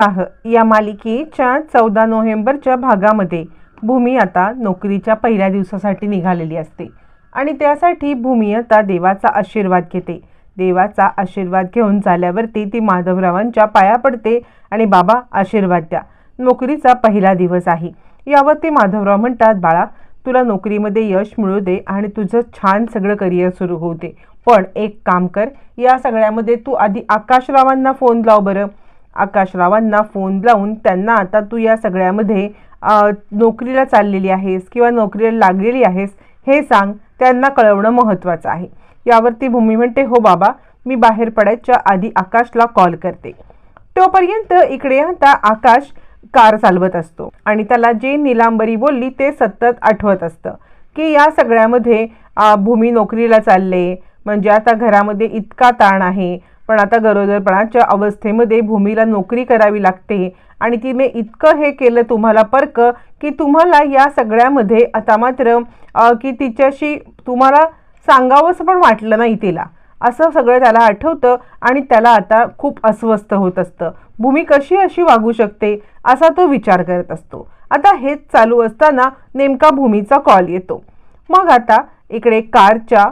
आह. या मालिकेच्या चौदा नोव्हेंबरच्या भागामध्ये भूमी आता नोकरीच्या पहिल्या दिवसासाठी निघालेली असते आणि त्यासाठी भूमी आता देवाचा आशीर्वाद घेते. देवाचा आशीर्वाद घेऊन झाल्यावरती ती माधवरावांच्या पाया पडते आणि बाबा आशीर्वाद द्या. नोकरीचा पहिला दिवस आहे. यावरती माधवराव म्हणतात बाळा तुला नोकरीमध्ये यश मिळू दे आणि तुझं छान सगळं करिअर सुरू होऊ दे. पण एक काम कर या सगळ्यामध्ये तू आधी आकाशरावांना फोन लाव बरं. आकाशरावांना फोन लावून त्यांना आता तू या सगळ्यामध्ये नोकरीला चाललेली आहेस किंवा नोकरीला लागलेली आहेस हे सांग. त्यांना कळवणं महत्त्वाचं आहे. यावरती भूमी म्हणते हो बाबा मी बाहेर पडायच्या आधी आकाशला कॉल करते. तोपर्यंत इकडे आता आकाश कार चालवत असतो आणि त्याला जे निलांबरी बोलली ते सतत आठवत असतं की या सगळ्यामध्ये भूमी नोकरीला चालले म्हणजे आता घरामध्ये इतका ताण आहे पण आता गरोदरपणाच्या अवस्थेमध्ये भूमीला नोकरी करावी लागते. आणि तिने इतकं हे केलं तुम्हाला परक की तुम्हाला या सगळ्यामध्ये आता मात्र की तिच्याशी तुम्हाला सांगावंसं पण वाटलं नाही तिला. असं सगळं त्याला आठवतं आणि त्याला आता खूप अस्वस्थ होत असतं. भूमी कशी अशी वागू शकते असा तो विचार करत असतो. आता हेच चालू असताना नेमका भूमीचा कॉल येतो. मग आता इकडे कारच्या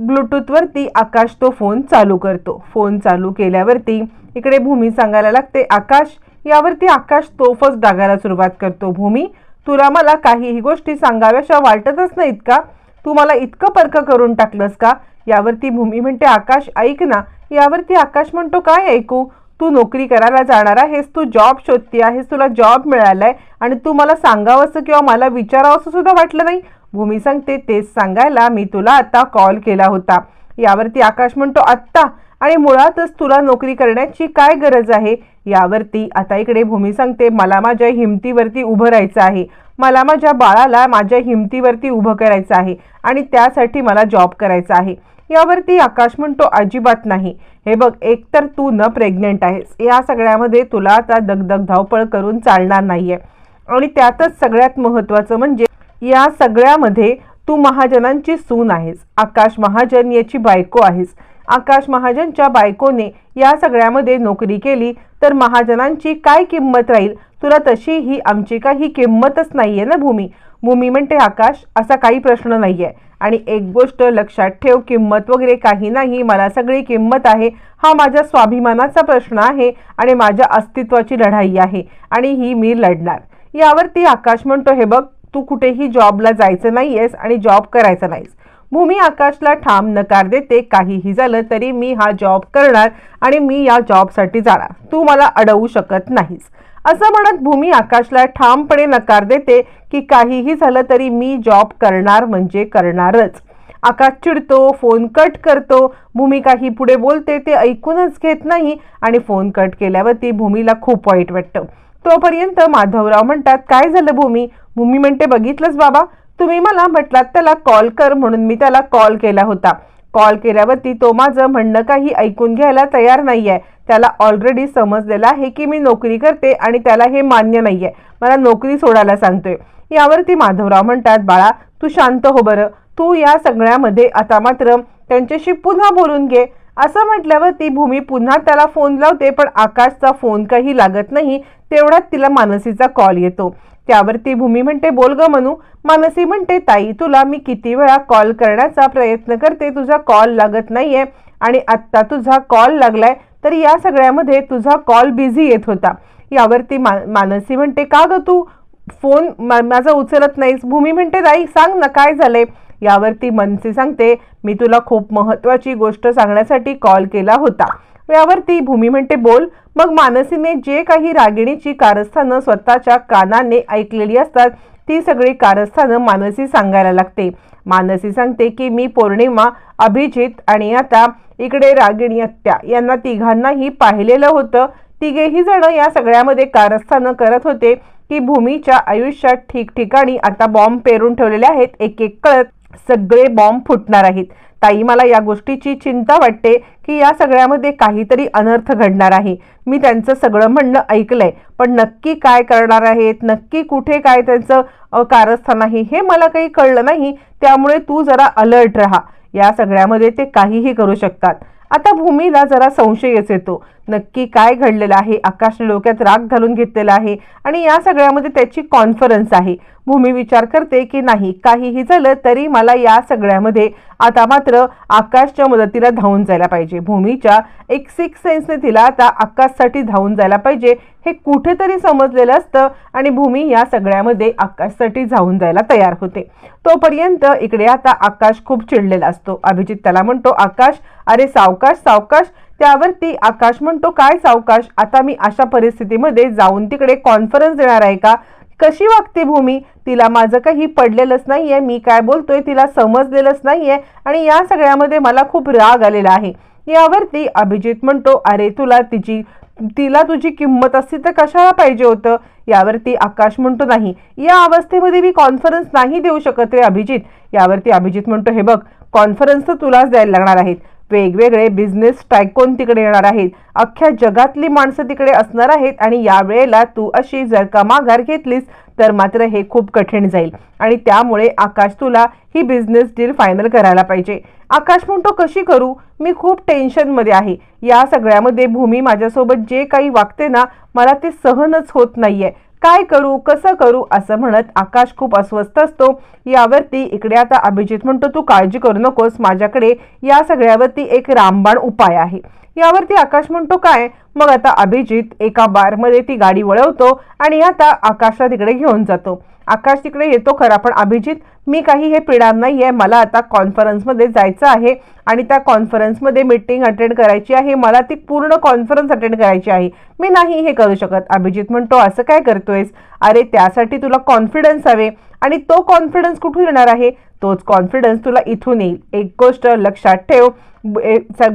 ब्लूटूथवरती आकाश तो फोन चालू करतो. फोन चालू केल्यावरती इकडे भूमी सांगायला लागते आकाश यावरती आकाश तोफच डागायला सुरुवात करतो भूमी. तुला मला काहीही गोष्टी सांगाव्याशा वाटतच नाहीत का? तू मला इतकं पर्क करून टाकलंस का? यावरती भूमी म्हणते आकाश ऐक ना. यावरती आकाश म्हणतो काय ऐकू? तू नोकरी करायला जाणार आहेस तू जॉब शोधते आहेस तुला जॉब मिळाला आहे आणि तू मला सांगावंसं किंवा मला विचारावंसं सुद्धा वाटलं नाही. भूमी सांगते तेच सांगायला मी तुला आता कॉल केला होता. यावरती आकाश म्हणतो आत्ता. आणि मुळातच तुला नोकरी करण्याची काय गरज आहे? यावरती आता इकडे भूमी सांगते मला माझ्या हिमतीवरती उभं राहायचं आहे. मला माझ्या बाळाला माझ्या हिमतीवरती उभं करायचं आहे आणि त्यासाठी मला जॉब करायचा आहे. यावरती आकाश म्हणतो अजिबात नाही. हे बघ एकतर तू न प्रेग्नेंट आहेस. या सगळ्यामध्ये तुला आता दगदग धावपळ करून चालणार नाहीये. आणि त्यातच सगळ्यात महत्त्वाचं म्हणजे या सगळ्यामध्ये तू महाजनांची सून आहेस. आकाश महाजन याची बायको आहेस. आकाश महाजनच्या बायकोने या सगळ्यामध्ये नोकरी केली तर महाजनांची काय किंमत राहील? तुला तशी ही आमची काही किंमतच नाही आहे ना भूमी. भूमी म्हणते आकाश असा काही प्रश्न नाही आहे आणि एक गोष्ट लक्षात ठेव किंमत वगैरे काही नाही. मला सगळी किंमत आहे. हा माझ्या स्वाभिमानाचा प्रश्न आहे आणि माझ्या अस्तित्वाची लढाई आहे आणि ही मी लढणार. यावरती आकाश म्हणतो हे बघ तू कुठेही जॉबला जायचं नाही आहेस आणि जॉब करायचा नाहीस. भूमी आकाशला ठाम नकार देते काहीही झालं तरी मी हा जॉब करणार आणि मी या जॉबसाठी जाणार. तू मला अडवू शकत नाहीस. असं म्हणत भूमी आकाशला ठामपणे नकार देते की काहीही झालं तरी मी जॉब करणार म्हणजे करणारच. आकाश चिडतो फोन कट करतो. भूमी काही पुढे बोलते ते ऐकूनच घेत नाही आणि फोन कट केल्यावरती भूमीला खूप वाईट वाटतं. तोपर्यंत माधवराव म्हणतात काय झालं भूमी? भूमी म्हणते बघितलंच बाबा तुम्ही मला म्हटलात त्याला कॉल कर म्हणून मी त्याला कॉल केला होता. कॉल केल्यावरती तो माझं म्हणणं काही ऐकून घ्यायला तयार नाही आहे त्याला ऑलरेडी समजलेलं आहे की मी नोकरी करते आणि त्याला हे मान्य नाही आहे मला नोकरी सोडायला सांगतोय. यावरती माधवराव म्हणतात बाळा तू शांत हो बरं. तू या सगळ्यामध्ये आता मात्र त्यांच्याशी पुन्हा बोलून घे. असं म्हटल्यावर ती भूमी पुन्हा त्याला फोन लावते पण आकाशचा फोन काही लागत नाही तेवढ्यात तिला मानसीचा कॉल येतो. त्यावरती भूमी म्हणते बोल ग म्हणू मानसी म्हणते ताई तुला मी किती वेळा कॉल करण्याचा प्रयत्न करते तुझा कॉल लागत नाहीये आणि आत्ता तुझा कॉल लागलाय तर या सगळ्यामध्ये तुझा कॉल बिझी येत होता. यावरती मा मानसी म्हणते का ग तू? फोन मा- माझा उचलत नाहीस. भूमी म्हणते ताई सांग ना काय झालंय? यावरती मनसी सांगते मी तुला खूप महत्वाची गोष्ट सांगण्यासाठी कॉल केला होता. यावरती भूमी म्हणते बोल. मग मानसीने जे काही रागिणीची कारस्थानं स्वतःच्या कानाने ऐकलेली असतात ती सगळी कारस्थानं मानसी सांगायला लागते. मानसी सांगते की मी पौर्णिमा अभिजित आणि आता इकडे रागिणी हत्या यांना तिघांनाही पाहिलेलं होतं. तिघेही जण या सगळ्यामध्ये कारस्थानं करत होते की भूमीच्या आयुष्यात ठिकठिकाणी आता बॉम्ब पेरून ठेवलेले आहेत एक एक कळत सगळे बॉम्ब फुटणार आहेत. ताई मला या गोष्टीची चिंता वाटते की या सगळ्यामध्ये काहीतरी अनर्थ घडणार आहे. मी त्यांचं सगळं म्हणणं ऐकलंय पण नक्की काय करणार आहेत? नक्की कुठे काय त्यांचं कारस्थान आहे हे मला काही कळलं नाही. त्यामुळे तू जरा अलर्ट राहा. या सगळ्यामध्ये ते काहीही करू शकतात. आता भूमीला जरा संशयच येतो. नक्की काय घडलेलं आहे? आकाशने डोक्यात राग घालून घेतलेला आहे आणि या सगळ्यामध्ये त्याची कॉन्फरन्स आहे. भूमी विचार करते की नाही काहीही झालं तरी मला या सगळ्यामध्ये आता मात्र आकाशच्या मदतीला धावून जायला पाहिजे. भूमीच्या एक सिक्स सेन्सने तिला आता आकाशसाठी धावून जायला पाहिजे हे कुठेतरी समजलेलं असतं आणि भूमी या सगळ्यामध्ये आकाशसाठी धावून जायला तयार होते. तोपर्यंत इकडे आता आकाश खूप चिडलेला असतो. अभिजित त्याला म्हणतो आकाश अरे सावकाश सावकाश त्यावरती आकाश म्हणतो काय सावकाश आता मी अशा परिस्थितीमध्ये जाऊन तिकडे कॉन्फरन्स देणार आहे का? कशी वागते भूमी तिला माझं काही पडलेलंच नाहीये मी काय बोलतोय तिला समजलेलंच नाहीये आणि या सगळ्यामध्ये मला खूप राग आलेला आहे. यावरती अभिजित म्हणतो अरे तुला तिची तिला तुझी किंमत असती तर कशाला पाहिजे होतं? यावरती आकाश म्हणतो नाही या अवस्थेमध्ये मी कॉन्फरन्स नाही देऊ शकत रे अभिजित. यावरती अभिजित म्हणतो हे बघ कॉन्फरन्स तर तुलाच द्यायला लागणार आहेत. वेगवेगळे बिझनेस टायकोन तिकडे येणार आहेत. अख्ख्या जगातली माणसं तिकडे असणार आहेत आणि यावेळेला तू अशी जर का माघार घेतलीस तर मात्र हे खूप कठीण जाईल. आणि त्यामुळे आकाश तुला ही बिझनेस डील फायनल करायला पाहिजे. आकाश म्हणतो कशी करू? मी खूप टेन्शनमध्ये आहे. या सगळ्यामध्ये भूमी माझ्यासोबत जे काही वागते ना मला ते सहनच होत नाहीये. काय करू कसं करू असं म्हणत आकाश खूप अस्वस्थ असतो. यावरती इकडे आता अभिजित म्हणतो तू काळजी करू नकोस माझ्याकडे या सगळ्यावरती एक रामबाण उपाय आहे. यावरती आकाश म्हणतो काय? मग आता अभिजित एका बारमध्ये ती गाडी वळवतो आणि आता आकाशला तिकडे घेऊन जातो. आकाश तिकडे येतो खरा पण अभिजित मी काही हे पिणार नाही आहे मला आता कॉन्फरन्समध्ये जायचं आहे आणि त्या कॉन्फरन्समध्ये मीटिंग अटेंड करायची आहे मला ती पूर्ण कॉन्फरन्स अटेंड करायची आहे. मी नाही हे करू शकत. अभिजित म्हणतो असं काय करतोयस? अरे त्यासाठी तुला कॉन्फिडन्स हवे आणि तो कॉन्फिडन्स कुठून येणार आहे? तोच कॉन्फिडन्स तुला इथून येईल. एक गोष्ट लक्षात ठेव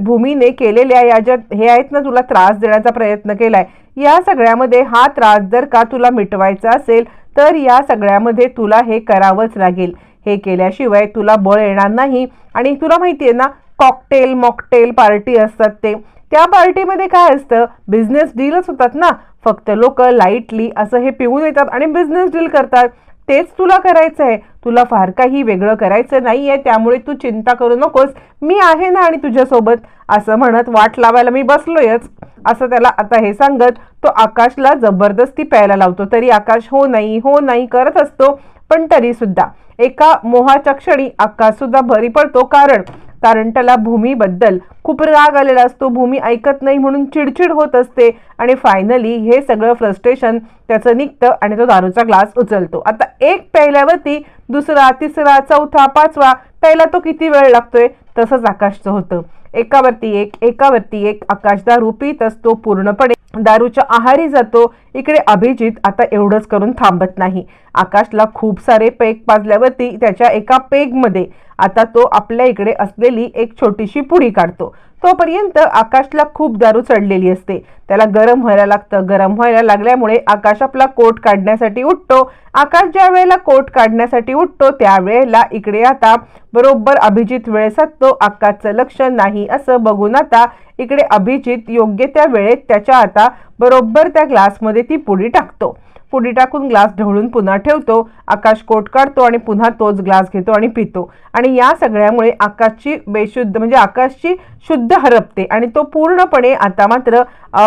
भूमीने केलेल्या या ज्या हे आहेत ना तुला त्रास देण्याचा प्रयत्न केलाय या सगळ्यामध्ये हा त्रास जर का तुला मिटवायचा असेल तर या सगळ्यामध्ये तुला हे करावंच लागेल. हे केल्याशिवाय तुला बळ येणार नाही. आणि तुला माहिती आहे ना कॉकटेल मॉकटेल पार्टी असतात ते. त्या पार्टीमध्ये काय असतं बिझनेस डीलच होतात ना. फक्त लोक लाईटली असं हे पिऊन येतात आणि बिझनेस डील करतात. तेच तुला करायचं आहे तुला फार काही वेगळं करायचं नाही आहे त्यामुळे तू चिंता करू नकोस. मी आहे ना आणि तुझ्यासोबत असं म्हणत वाट लावायला मी बसलोयच. असं त्याला आता हे सांगत तो आकाशला जबरदस्ती प्यायला लावतो. तरी आकाश हो नाही हो नाही करत असतो पण तरीसुद्धा. एका मोहाच्या क्षणी आकाशसुद्धा भरी पडतो. कारण कारण त्याला भूमीबद्दल खूप राग आलेला असतो. भूमी ऐकत नाही म्हणून चिडचिड होत असते. आणि फायनली हे सगळं फ्रस्ट्रेशन त्याचं निघतं आणि तो दारूचा ग्लास उचलतो. आता एक पहिल्यावरती दुसरा तिसरा चौथा पाचवा पहिला तो किती वेळ लागतोय? तसंच आकाशचं होतं. एकावरती एक एकावरती एक आकाश दारू पित असतो पूर्णपणे. दारूच्या आहारी जातो. इकडे अभिजित आता एवढंच करून थांबत नाही. आकाशला खूप सारे पेग पाजल्यावरती त्याच्या एका पेगमध्ये आता तो आपल्या इकडे असलेली एक छोटीशी पुडी काढतो. तोपर्यंत आकाशला खूप दारू चढलेली असते. त्याला गरम व्हायला लागतं. गरम व्हायला लागल्यामुळे आकाश आपला कोट काढण्यासाठी उठतो. आकाश ज्या वेळेला कोट काढण्यासाठी उठतो त्यावेळेला इकडे आता बरोबर अभिजित वेळ साधतो. आकाशचं लक्ष नाही असं बघून आता इकडे अभिजित योग्य त्या वेळेत त्याच्या आता बरोबर त्या ग्लासमध्ये ती पुडी टाकतो. पुडी टाकून ग्लास ढवळून पुन्हा ठेवतो आकाश कोट काढतो आणि पुन्हा तोच ग्लास घेतो आणि पितो. आणि या सगळ्यामुळे आकाशची बेशुद्ध म्हणजे आकाशची शुद्ध हरपते आणि तो पूर्णपणे आता मात्र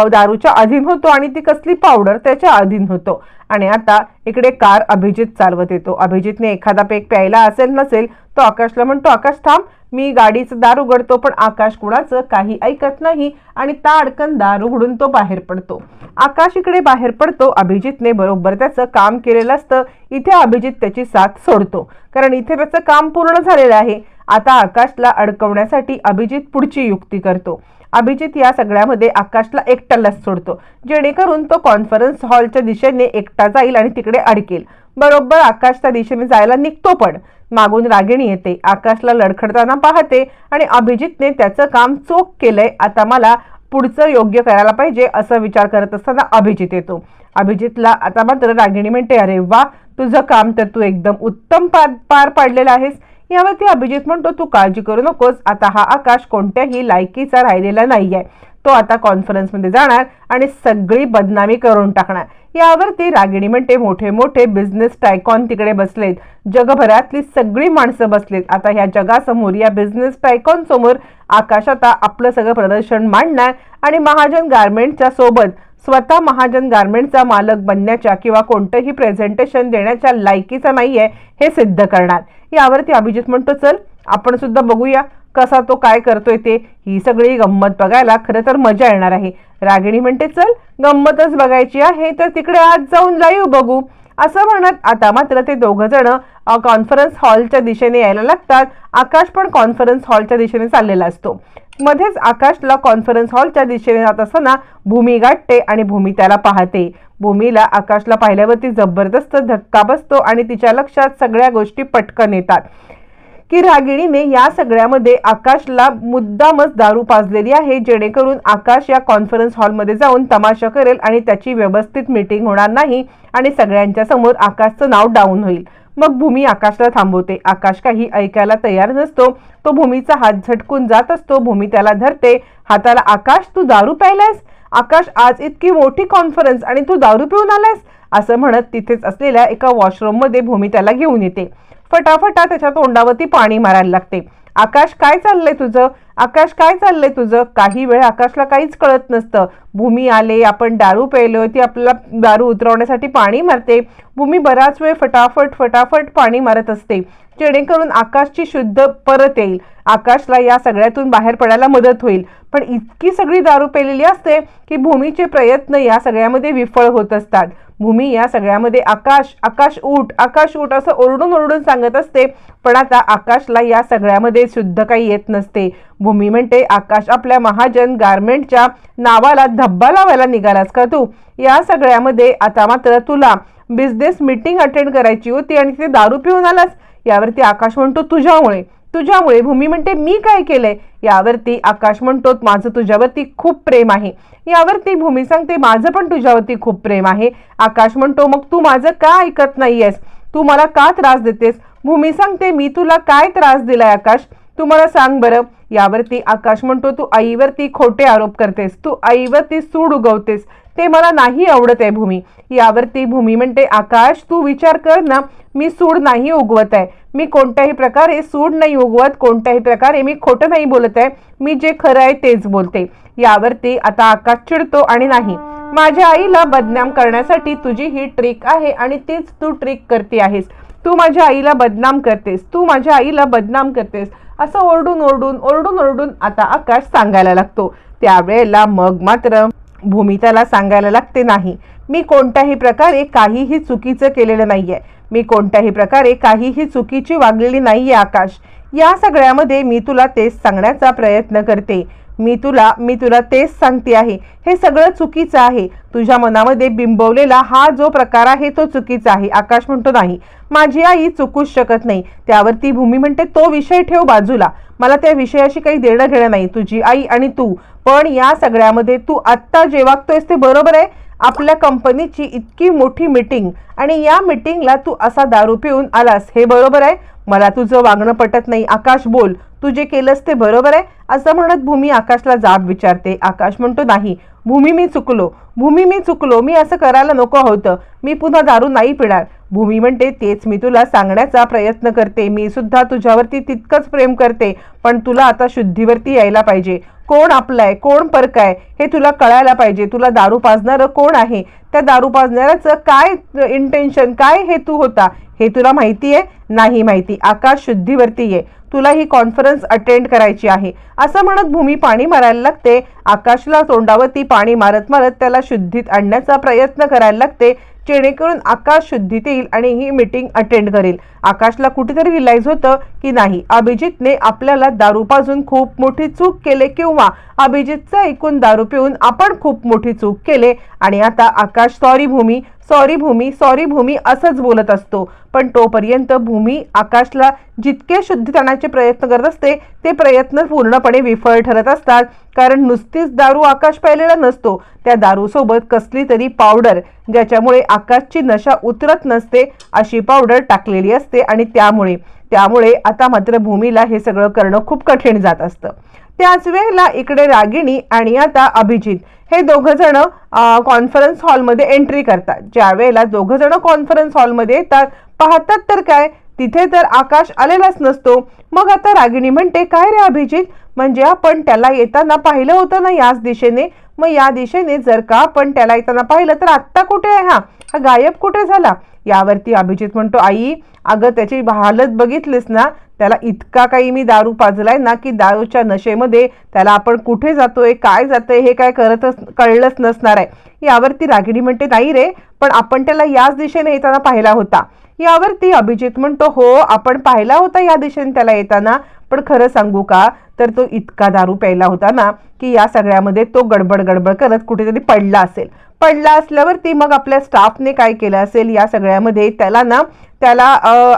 दारूच्या अधीन होतो आणि ती कसली पावडर त्याच्या अधीन होतो. आणि आता इकडे कार अभिजित चालवत येतो. अभिजितने एखादा पेक प्यायला असेल नसेल तो आकाशला म्हणतो आकाश थांब मी गाडीचं दार उघडतो पण आकाश कुणाचं काही ऐकत नाही आणि ताडकन दार उघडून तो बाहेर पडतो. आकाश इकडे बाहेर पडतो अभिजितने बरोबर त्याचं काम केलेलं असतं. इथे अभिजित त्याची साथ सोडतो कारण इथे त्याचं काम पूर्ण झालेलं आहे. आता आकाशला अडकवण्यासाठी अभिजित पुढची युक्ती करतो. अभिजित या सगळ्यामध्ये आकाशला एकट्यालाच सोडतो जेणेकरून तो कॉन्फरन्स हॉलच्या दिशेने एकटा जाईल आणि तिकडे अडकेल. बरोबर आकाश त्या दिशेने जायला निघतो पण. मागून रागिणी येते. आकाशला लडखडताना पाहते आणि अभिजितने त्याचं काम चोख केलंय. आता मला पुढचं योग्य करायला पाहिजे असं विचार करत असताना अभिजित येतो. अभिजितला आता मात्र रागिणी म्हणते अरे वा तुझं काम तर तू एकदम उत्तम पार पार पाडलेलं आहेस. यावरती अभिजित म्हणतो तू काळजी करू नकोस. आता हा आकाश कोणत्याही लायकीचा राहिलेला नाही आहे तो आता कॉन्फरन्समध्ये जाणार आणि सगळी बदनामी करून टाकणार. यावरती रागिणी म्हणते मोठे मोठे बिझनेस टायकॉन तिकडे बसलेत. जगभरातली सगळी माणसं बसलेत. आता ह्या जगासमोर या बिझनेस टायकॉन समोर आकाश आता आपलं सगळं प्रदर्शन मांडणार आणि महाजन गारमेंटच्या सोबत स्वतः महाजन गारमेंटचा मालक बनण्याच्या किंवा कोणतंही प्रेझेंटेशन देण्याच्या लायकीचा नाहीये हे सिद्ध करणार. यावरती अभिजित म्हणतो चल आपण सुद्धा बघूया. कसा तो काय करतोय ते ही सगळी गंमत बघायला खरं तर मजा येणार आहे. रागिणी म्हणते चल गंमतच बघायची आहे तर तिकडे आज जाऊन लाईव्ह बघू. असं म्हणत आता मात्र ते दोघं जण कॉन्फरन्स हॉलच्या दिशेने यायला लागतात. आकाश पण कॉन्फरन्स हॉलच्या दिशेने चाललेला असतो. मध्येच आकाशला कॉन्फरन्स हॉलच्या दिशेने जात असताना भूमी गाठते आणि भूमी त्याला पाहते. भूमीला आकाशला पाहिल्यावरती जबरदस्त धक्का बसतो आणि तिच्या लक्षात सगळ्या गोष्टी पटकन येतात. की रागिणीने या सगळ्यामध्ये आकाशला मुद्दामच दारू पाजलेली आहे जेणेकरून आकाश या कॉन्फरन्स हॉलमध्ये जाऊन तमाशा करेल आणि त्याची व्यवस्थित मीटिंग होणार नाही आणि सगळ्यांच्या समोर आकाशचं नाव डाऊन होईल. मग भूमी आकाशला थांबवते. आकाश काही ऐकायला तयार नसतो. तो भूमीचा हात झटकून जात असतो. भूमी त्याला धरते. हाताला आकाश तू दारू प्यायलायस? आकाश आज इतकी मोठी कॉन्फरन्स आणि तू दारू पिऊन आलायस? असं म्हणत तिथेच असलेल्या एका वॉशरूममध्ये भूमी त्याला घेऊन येते. फटाफटा त्याच्या तोंडावरती पाणी मारायला लागते. आकाश काय चाललंय तुझं? आकाश काय चाललंय तुझं? काही वेळ आकाशला काहीच कळत नसतं. भूमी आले आपण दारू प्यायलो ती आपल्याला दारू उतरवण्यासाठी पाणी मारते. भूमी बराच वेळ फटाफट फटाफट पाणी मारत असते. जेणेकरून आकाशची शुद्ध परत येईल. आकाशला या सगळ्यातून बाहेर पडायला मदत होईल. पण इतकी सगळी दारू पेलेली असते की भूमीचे प्रयत्न या सगळ्यामध्ये विफळ होत असतात. भूमी या सगळ्यामध्ये आकाश आकाश ऊट आकाश ऊट असं ओरडून ओरडून सांगत असते. पण आता आकाशला या सगळ्यामध्ये शुद्ध काही येत नसते. भूमी म्हणते आकाश आपल्या महाजन गारमेंटच्या नावाला धब्बा लावायला निघालास का तू? या सगळ्यामध्ये आता मात्र तुला बिझनेस मीटिंग अटेंड करायची होती आणि तिथे दारू पिऊन आलास. यावरती आकाश म्हणतो तुझ्यामुळे. तुझ्यामुळे भूमी म्हणते मी काय केलंय? यावरती आकाश म्हणतो माझं तुझ्यावरती खूप प्रेम आहे. यावरती भूमी सांगते माझं पण तुझ्यावरती खूप प्रेम आहे. आकाश म्हणतो मग तू माझं का ऐकत नाहीयेस? तू मला का त्रास देतेस? भूमी सांगते मी तुला काय त्रास दिलाय आकाश? तू मला सांग बरं. यावरती आकाश म्हणतो तू आईवरती खोटे आरोप करतेस. तू आईवरती सूड उगवतेस. ते मला नाही आवडत आहे भूमी. यावरती भूमी म्हणते आकाश तू विचार कर ना मी सूड नाही उगवत आहे. मी कोणत्याही प्रकारे सूड नाही उगवत कोणत्याही प्रकारे मी खोटं नाही बोलत आहे. मी जे खरं आहे तेच बोलते. यावरती आता आकाश चिडतो आणि नाही. माझ्या आईला बदनाम करण्यासाठी तुझी ही ट्रिक आहे आणि तीच तू ट्रिक करते आहेस. तू माझ्या आईला बदनाम करतेस. तू माझ्या आईला बदनाम करतेस. असं ओरडून ओरडून ओरडून ओरडून आता आकाश सांगायला लागतो. त्यावेळेला मग मात्र भूमी त्याला सांगायला लागते नाही. मी कोणत्याही प्रकारे काहीही चुकीचं केलेलं नाही आहे मी कोणत्याही प्रकारे काहीही चुकीची वागलेली नाही आहे आकाश. या सगळ्यामध्ये मी तुला तेच सांगण्याचा प्रयत्न करते. मी तुला मी तुला तेच सांगते आहे. हे सगळं चुकीचं आहे. तुझ्या मनामध्ये बिंबवलेला हा जो प्रकार आहे तो चुकीचा आहे. आकाश म्हणतो नाही. माझी आई चुकूच शकत नाही. त्यावरती भूमी म्हणते तो विषय ठेव बाजूला. मला त्या विषयाशी काही देणं घेणं नाही. तुझी आई आणि तू पण या सगळ्यामध्ये तू आत्ता जे वागतोयस ते बरोबर आहे. आपल्या कंपनीची इतकी मोठी मीटिंग आणि या मीटिंगला तू असा दारू पिऊन आलास हे बरोबर आहे. मला तुझं वागणं पटत नाही. आकाश बोल. तू जे केलंस ते बरोबर आहे. असं म्हणत भूमी आकाशला जाब विचारते. आकाश म्हणतो नाही भूमी मी चुकलो. भूमी मी चुकलो. मी असं करायला नको होतं. मी पुन्हा दारू नाही पिणार. भूमी म्हणते तेच मी तुला सांगण्याचा प्रयत्न करते. मी सुद्धा तुझ्यावरती तितकंच प्रेम करते पण तुला आता शुद्धीवरती यायला पाहिजे. कोण आपलं आहे कोण परक आहे हे तुला कळायला पाहिजे. तुला दारू पाजणारं कोण आहे? त्या दारू पाजणाऱ्याचं काय इंटेन्शन काय हेतू होता? हे तुला माहिती आहे? नाही माहिती. आकाश शुद्धीवरती आहे तुला ही कॉन्फरन्स अटेंड करायची आहे. असं म्हणत भूमी पाणी मारायला लागते. आकाशला तोंडावरती पाणी मारत मारत त्याला शुद्धीत आणण्याचा प्रयत्न करायला लागते. जेणेकरून आकाश शुद्धीत येईल आणि ही मीटिंग अटेंड करेल. आकाशला कुठेतरी रिलाईज होतं की नाही अभिजितने आपल्याला दारू पाजून खूप मोठी चूक केले किंवा अभिजितचा ऐकून दारू पिऊन आपण खूप मोठी चूक केले. आणि आता Akash sorry Bhumi sorry Bhumi sorry Bhumi असंच बोलत असतो. पण तोपर्यंत भूमी आकाशला जितके शुद्धीकरणाचे प्रयत्न करत असते ते प्रयत्न पूर्णपणे विफळ ठरत असतात. कारण नुसतीच दारू आकाश प्यायलेला नसतो. त्या दारूसोबत कसली तरी पावडर ज्याच्यामुळे आकाशची नशा उतरत नसते अशी पावडर टाकलेली असते आणि त्यामुळे त्यामुळे आता मात्र भूमीला हे सगळं करणं खूप कठीण जात असतं. त्याच वेळेला इकडे रागिणी आणि आता अभिजित. हे दोघं जण कॉन्फरन्स हॉलमध्ये एंट्री करतात. ज्यावेळेला दोघं जण कॉन्फरन्स हॉलमध्ये येतात पाहतात तर काय? तिथे तर आकाश आलेलाच नसतो. मग आता रागिणी म्हणते काय रे अभिजित? म्हणजे आपण त्याला येताना पाहिलं होतं ना याच दिशेने? मग या दिशेने जर का आपण त्याला येताना पाहिलं तर आत्ता कुठे आहे हा? हा गायब कुठे झाला? यावरती अभिजित म्हणतो आई अगं त्याची हालत बघितलीस ना त्याला इतका काही मी दारू पाजलाय ना की दारूच्या नशेमध्ये त्याला आपण कुठे जातोय काय जातोय हे काय करतच कळलंच नसणार आहे. यावरती रागिणी म्हणते नाही रे पण आपण त्याला याच दिशेने येताना पाहिला होता. यावरती अभिजित म्हणतो हो आपण पाहिला होता या दिशेने त्याला येताना पण खरं सांगू का तर तो इतका दारू प्यायला होता ना की या सगळ्यामध्ये तो गडबड गडबड करत कुठेतरी पडला असेल. पडला असल्यावरती मग आपल्या स्टाफने काय केलं असेल या सगळ्यामध्ये त्याला ना त्याला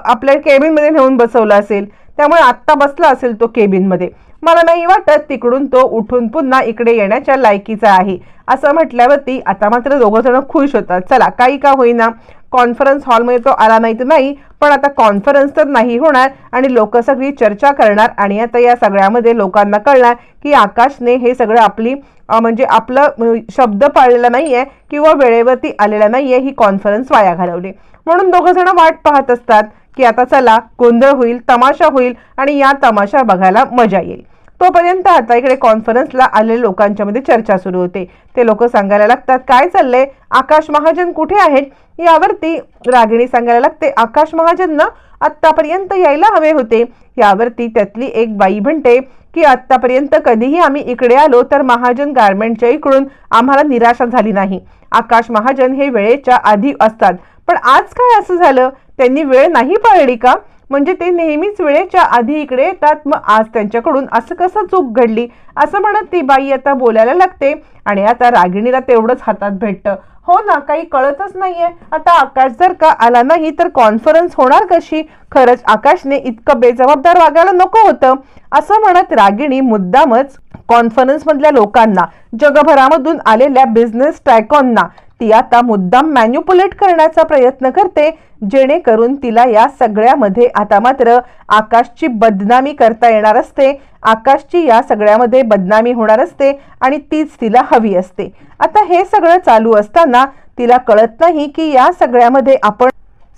आपल्या केबिनमध्ये नेऊन बसवलं असेल. त्यामुळे आत्ता बसला असेल तो केबिनमध्ये मला नाही वाटत तिकडून तो उठून पुन्हा इकडे येण्याच्या लायकीचा आहे. असं म्हटल्यावरती आता मात्र दोघं जण खुश होतात. चला काही का होईना. कॉन्फरन्स हॉलमध्ये तो आला नाही तर नाही. पण आता कॉन्फरन्स तर नाही होणार आणि लोक सगळी चर्चा करणार आणि आता या सगळ्यामध्ये लोकांना कळणार की आकाशने हे सगळं आपली म्हणजे आपलं शब्द पाळलेला नाही आहे किंवा वेळेवरती आलेला नाही आहे ही कॉन्फरन्स वाया घालवली. म्हणून दोघं जण वाट पाहत असतात की आता चला गोंधळ होईल तमाशा होईल आणि या तमाशा बघायला मजा येईल. तोपर्यंत आता इकडे कॉन्फरन्सला आलेल्या लोकांच्या मध्ये चर्चा सुरू होते. ते लोक सांगायला लागतात काय चाललंय? आकाश महाजन कुठे आहेत? यावरती रागिणी सांगायला लागते आकाश महाजन ना आत्तापर्यंत यायला हवे होते. यावरती त्यातली एक बाई म्हणते की आत्तापर्यंत कधीही आम्ही इकडे आलो तर महाजन गारमेंटच्या इकडून आम्हाला निराशा झाली नाही. आकाश महाजन हे वेळेच्या आधी असतात. पण आज काय असं झालं? त्यांनी वेळ नाही पाळली का? म्हणजे ते नेहमीच वेळेच्या आधी इकडे येतात. मग आज त्यांच्याकडून असं कसं चूक घडली? असं म्हणत ती बाई आता बोलायला लागते. आणि आता रागिणीला तेवढंच हातात भेटतं. हो ना काही कळतच नाहीये. आता आकाश जर का आला नाही तर कॉन्फरन्स होणार कशी? खरंच आकाशने इतकं बेजबाबदार वागायला नको होतं. असं म्हणत रागिणी मुद्दामच कॉन्फरन्स मधल्या लोकांना जगभरामधून आलेल्या बिझनेस टायकॉनना ती आता मुद्दाम मॅन्युपुलेट करण्याचा प्रयत्न करते जेणेकरून तिला या सगळ्यामध्ये आता मात्र आकाशची बदनामी करता येणार असते. आकाशची या सगळ्यामध्ये बदनामी होणार असते आणि तीच तिला हवी असते. आता हे सगळं चालू असताना तिला कळत नाही की या सगळ्यामध्ये आपण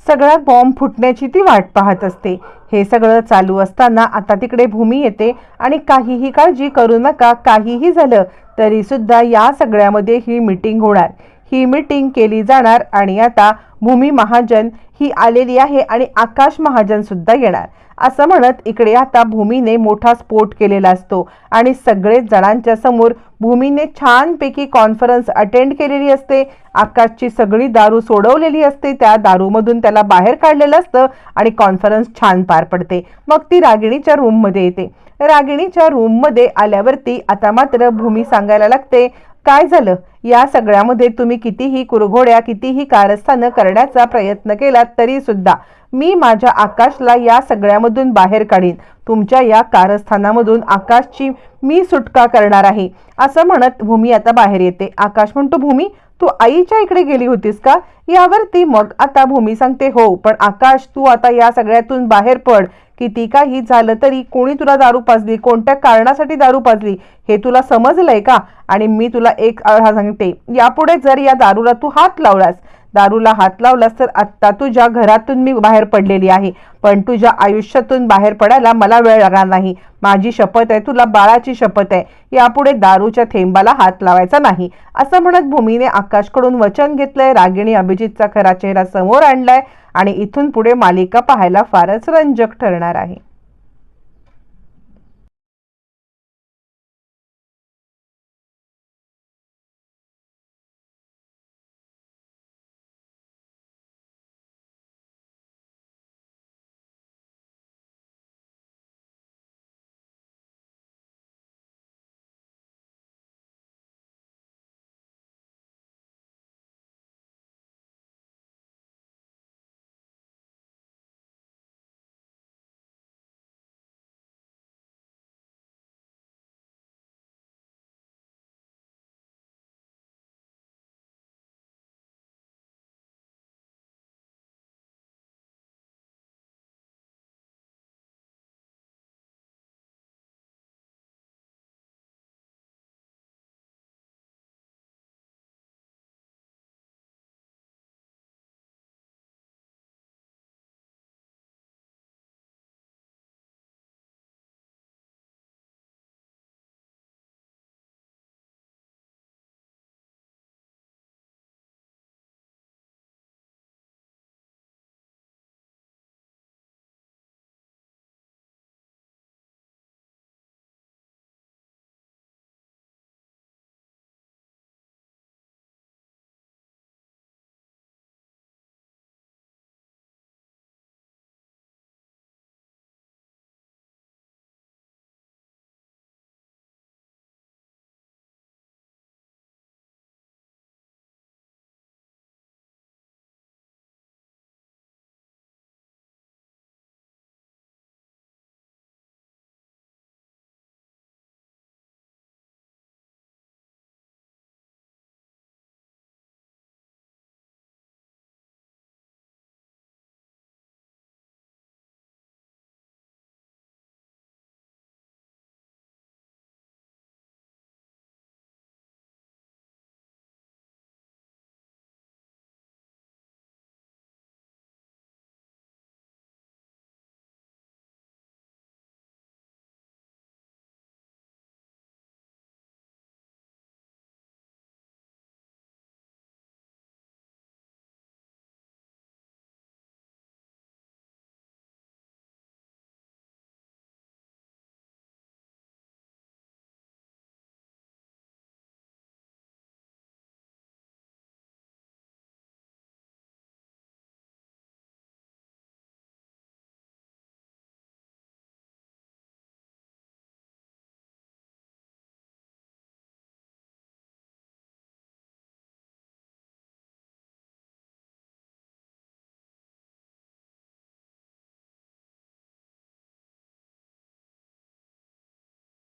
सगळा बॉम्ब फुटण्याची ती वाट पाहत असते. हे सगळं चालू असताना आता तिकडे भूमी येते आणि काहीही काळजी करू नका काहीही झालं तरी सुद्धा या सगळ्यामध्ये ही मीटिंग होणार. ही मीटिंग केली जाणार आणि आता भूमी महाजन ही आलेली आहे आणि आकाश महाजन सुद्धा येणार. असं म्हणत इकडे आता भूमीने मोठा स्फोट केलेला असतो आणि सगळेच जणांच्या समोर भूमीने छानपैकी कॉन्फरन्स अटेंड केलेली असते. आकाशची सगळी दारू सोडवलेली असते. त्या दारूमधून त्याला बाहेर काढलेलं असतं आणि कॉन्फरन्स छान पार पडते. मग ती रागिणीच्या रूममध्ये येते. रागिणीच्या रूममध्ये आल्यावरती आता मात्र भूमी सांगायला लागते काय झालं? या सगळ्यामध्ये तुम्ही कितीही कुरघोड्या कितीही कारस्थानं करण्याचा प्रयत्न केला तरी सुद्धा मी माझ्या आकाशला या सगळ्यामधून बाहेर काढीन. तुमच्या या कारस्थानामधून आकाशची मी सुटका करणार आहे. असं म्हणत भूमी आता बाहेर येते. आकाश म्हणतो भूमी तू आईच्या इकडे गेली होतीस का? यावरती मग आता भूमी सांगते हो पण आकाश तू आता या सगळ्यातून बाहेर पड. किती काही झालं तरी कोणी तुला दारू पाजली? कोणत्या कारणासाठी दारू पाजली? हे तुला समजलंय का? आणि मी तुला एक अ, सांगते. यापुढे जर या दारूला तू हात लावलास दारूला हात लावलास तर आत्ता तुझ्या घरातून मी बाहेर पडलेली आहे. पण तुझ्या आयुष्यातून बाहेर पडायला मला वेळ लागणार नाही. माझी शपथ आहे तुला बाळाची शपथ आहे. यापुढे दारूच्या थेंबाला हात लावायचा नाही. असं म्हणत भूमीने आकाशकडून वचन घेतलंय. रागिणी अभिजितचा खरा चेहरा समोर आणलाय आणि इथून पुढे मालिका पाहायला फारच रंजक ठरणार आहे.